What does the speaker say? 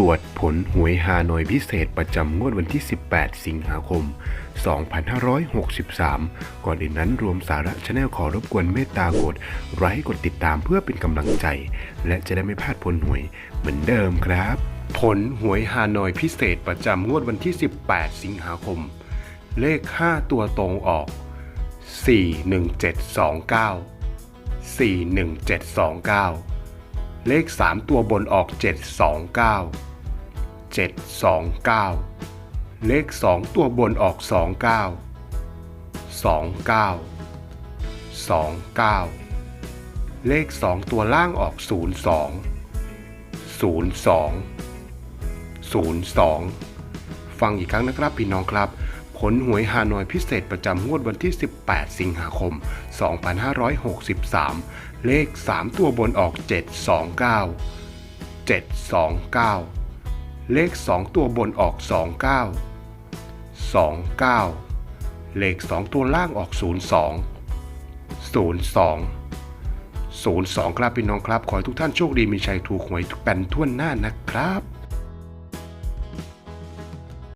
ตรวจผลหวยฮานอยพิเศษประจำงวดวันที่ 18 สิงหาคม 2563 ก่อนอื่นนั้นรวมสาระชาแนลขอรบกวนเมตตากดไลค์กดติดตามเพื่อเป็นกำลังใจ และจะได้ไม่พลาดผลหวยเหมือนเดิมครับ ผลหวยฮานอยพิเศษประจำงวดวันที่ 18 สิงหาคม เลข 5 ตัวตรงออก 41729 41729 เลข 3 ตัวบนออก 729 729 เลข 2 ตัวบนออก 29 29 29 เลข 2 ตัวล่างออก 02 02 02 ฟังอีกครั้งนะครับพี่น้องครับ ผลหวยฮานอยพิเศษประจำงวดวันที่ 18 สิงหาคม 2563 เลข 3 ตัวบนออก 729 729 เลข 2 ตัวบนออก 29 29 เลข 2 ตัวล่างออก 02 02 02 ครับพี่น้องครับ ขอให้ทุกท่านโชคดีมีชัยถูกหวยทุกแปนทั่วหน้านะครับ